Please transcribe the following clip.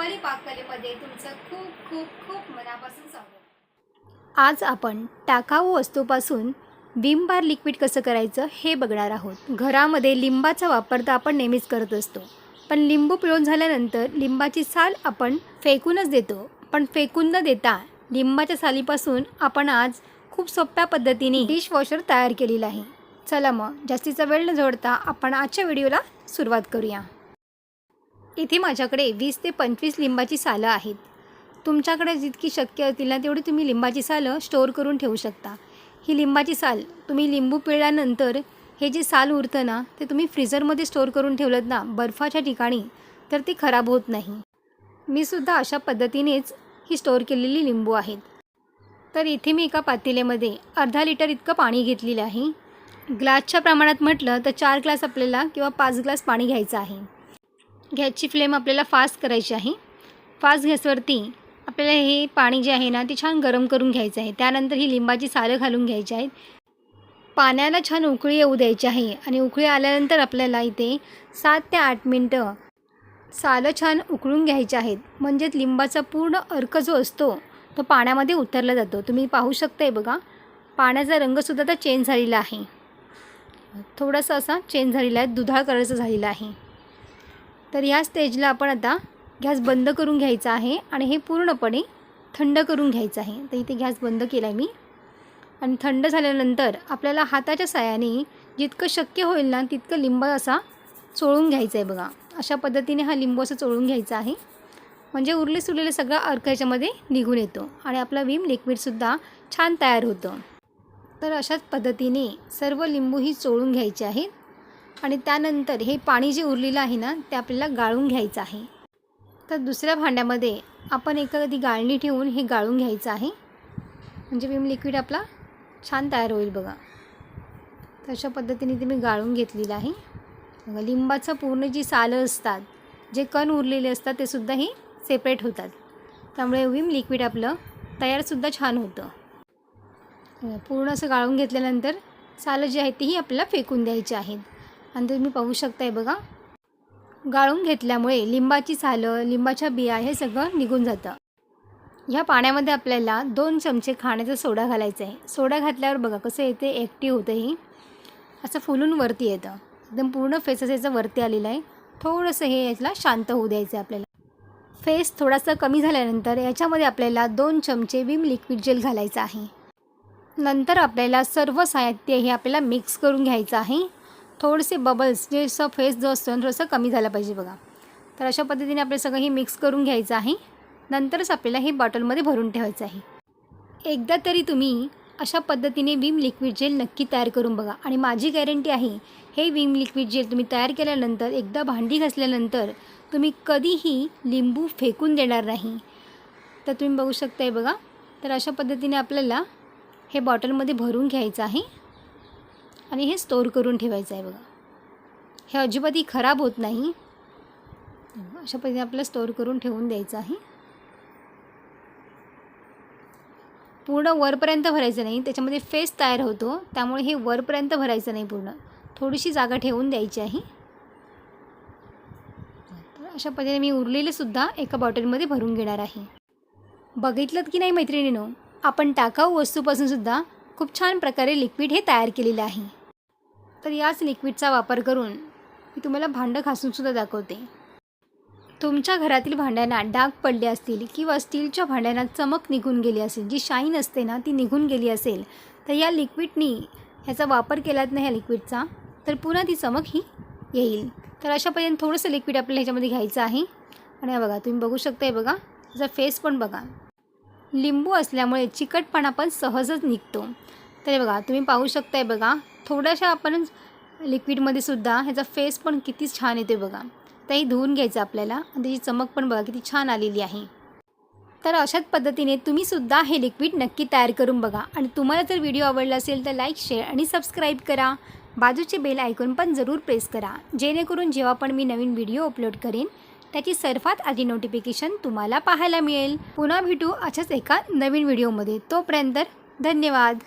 रुपाली पाककलेमध्ये तुमचं खूप खूप खूप मनापासून स्वागत. आज आपण टाकाऊ वस्तूपासून विम बार लिक्विड कसं करायचं हे बघणार आहोत. घरामध्ये लिंबाचा वापर तर आपण नेहमीच करत असतो. पण लिंबू पिळून झाल्यानंतर लिंबाची साल आपण फेकूनच देतो. पण फेकून न देता लिंबाच्या सालीपासून आपण आज खूप सोप्या पद्धतीने डिशवॉशर तयार केलेलं आहे. चला मग जास्तीचा वेळ न जोडता आपण आजच्या व्हिडिओला सुरुवात करूया. इथे माझ्याकडे वीस ते पंचवीस लिंबाची सालं आहेत. तुमच्याकडे जितकी शक्य असतील ना तेवढी तुम्ही लिंबाची सालं स्टोअर करून ठेवू शकता. ही लिंबाची साल तुम्ही लिंबू पिळल्यानंतर हे जे साल उरतं ना ते तुम्ही फ्रीझरमध्ये स्टोअर करून ठेवलं ना बर्फाच्या ठिकाणी तर ते खराब होत नाही. मी सुद्धा अशा पद्धतीनेच ही स्टोअर केलेली लिंबू आहेत. तर इथे मी एका पातेल्यामध्ये अर्धा लिटर इतकं पाणी घेतलेलं आहे. ग्लासच्या प्रमाणात म्हटलं तर चार ग्लास आपल्याला किंवा पाच ग्लास पाणी घ्यायचं आहे. गॅसची फ्लेम आपल्याला फास्ट करायची आहे. फास्ट गॅसवरती आपल्याला हे पाणी जे आहे ना ते छान गरम करून घ्यायचं आहे. त्यानंतर ही लिंबाची सालं घालून घ्यायची आहेत. पाण्याला छान उकळी येऊ द्यायची आहे आणि उकळी आल्यानंतर आपल्याला इथे सात ते आठ मिनटं सालं छान उकळून घ्यायचे आहेत. म्हणजेच लिंबाचा पूर्ण अर्क जो असतो तो पाण्यामध्ये उतरला जातो. तुम्ही पाहू शकताय बघा पाण्याचा रंगसुद्धा आता चेंज झालेला आहे. थोडासा असा चेंज झालेला आहे दुधाळ कलरचा झालेला आहे. तर ह्या स्टेजला आपण आता गॅस बंद करून घ्यायचा आहे आणि हे पूर्णपणे थंड करून घ्यायचं आहे. तर इथे गॅस बंद केला आहे मी. आणि थंड झाल्यानंतर आपल्याला हाताच्या साहाय्याने जितकं शक्य होईल ना तितकं लिंब असा चोळून घ्यायचं आहे बघा. अशा पद्धतीने हा लिंबू असं चोळून घ्यायचा आहे. म्हणजे उरले सुरलेलं सगळं अर्क ह्याच्यामध्ये निघून येतो आणि आपला विम लिक्विडसुद्धा छान तयार होतं. तर अशाच पद्धतीने सर्व लिंबू ही चोळून घ्यायचे आहेत. आणि त्यानंतर हे पाणी जे उरलेलं आहे ना ते आपल्याला गाळून घ्यायचं आहे. तर दुसऱ्या भांड्यामध्ये आपण एखादी गाळणी ठेवून हे गाळून घ्यायचं आहे. म्हणजे विम लिक्विड आपला छान तयार होईल बघा. तर अशा पद्धतीने ते मी गाळून घेतलेलं आहे. बघा लिंबाचं पूर्ण जी सालं असतात जे कण उरलेले असतात ते सुद्धा हे सेपरेट होतात. त्यामुळे विम लिक्विड आपलं तयारसुद्धा छान होतं. पूर्ण असं गाळून घेतल्यानंतर सालं जी आहेत तीही आपल्याला फेकून द्यायची आहेत. आणि तुम्ही पाहू शकताय बघा. गाळून घेतल्यामुळे लिंबाची सालं लिंबाच्या बिया हे सगळं निघून जातं. ह्या पाण्यामध्ये आपल्याला दोन चमचे खाण्याचा सोडा घालायचा आहे. सोडा घातल्यावर बघा कसं येते ॲक्टिव्ह होतं ही. असं फुलून वरती येतं. एकदम पूर्ण फेसस याचं वरती आलेलं आहे. थोडंसं हे याला शांत होऊ द्यायचं आहे आपल्याला. फेस थोडासा कमी झाल्यानंतर याच्यामध्ये आपल्याला दोन चमचे विम लिक्विड जेल घालायचं आहे. नंतर आपल्याला सर्व साहित्य हे आपल्याला मिक्स करून घ्यायचं आहे. थोडेसे बबल्स जे असं फेस जो असतो थोडंसं कमी झालं पाहिजे बघा. तर अशा पद्धतीने आपलं सगळं हे मिक्स करून घ्यायचं आहे. नंतरच आपल्याला हे बॉटलमध्ये भरून ठेवायचं आहे. एकदा तरी तुम्ही अशा पद्धतीने विम लिक्विड जेल नक्की तयार करून बघा. आणि माझी गॅरंटी आहे हे विम लिक्विड जेल तुम्ही तयार केल्यानंतर एकदा भांडी घासल्यानंतर तुम्ही कधीही लिंबू फेकून देणार नाही. तर तुम्ही बघू शकताय बघा. तर अशा पद्धतीने आपल्याला हे बॉटलमध्ये भरून घ्यायचं आहे. आणि हे स्टोअर करून ठेवायचं आहे बघा. हे अजिबातही खराब होत नाही. अशा पद्धतीने आपल्याला स्टोअर करून ठेवून द्यायचं आहे. पूर्ण वरपर्यंत भरायचं नाही. त्याच्यामध्ये फेस तयार होतो. त्यामुळे हे वरपर्यंत भरायचं नाही पूर्ण. थोडीशी जागा ठेवून द्यायची आहे. तर अशा पद्धतीने मी उरलेले सुद्धा एका बॉटलमध्ये भरून घेणार आहे. बघितलं की नाही मैत्रिणीनो? आपण टाकाऊ वस्तूपासून सुद्धा खूप छान प्रकारे लिक्विड हे तयार केलेलं आहे. तर याच लिक्विडचा वापर करून मी तुम्हाला भांडं घासूनसुद्धा दाखवते. तुमच्या घरातील भांड्यांना डाग पडले असतील किंवा स्टीलच्या भांड्यांना चमक निघून गेली असेल जी शाईन असते ना ती निघून गेली असेल तर या लिक्विडनी ह्याचा वापर केलात नाही ह्या लिक्विडचा तर पुन्हा ती चमक ही येईल. तर अशा पद्धतीने थोडंसं लिक्विड आपल्याला ह्याच्यामध्ये घ्यायचं आहे. आणि बघा तुम्ही बघू शकताय बघा त्याचा फेस पण बघा. लिंबू असल्यामुळे चिकटपणा पण सहजच निघतो. तर हे बघा तुम्ही पाहू शकताय बघा थोड्याशा आपण लिक्विडमध्ये सुद्धा ह्याचा फेस पण किती छान येते बघा. तेही धुवून घ्यायचं आपल्याला आणि त्याची चमक पण बघा किती छान आलेली आहे. तर अशाच पद्धतीने तुम्हीसुद्धा हे लिक्विड नक्की तयार करून बघा आणि तुम्हाला जर व्हिडिओ आवडला असेल तर लाईक शेअर आणि सबस्क्राईब करा. बाजूचे बेल आयकॉन पण जरूर प्रेस करा जेणेकरून जेव्हा पण मी नवीन व्हिडिओ अपलोड करेन त्याची सर्वात आधी नोटिफिकेशन तुम्हाला पाहायला मिळेल. पुन्हा भेटू अशाच एका नवीन व्हिडिओमध्ये. तोपर्यंत धन्यवाद.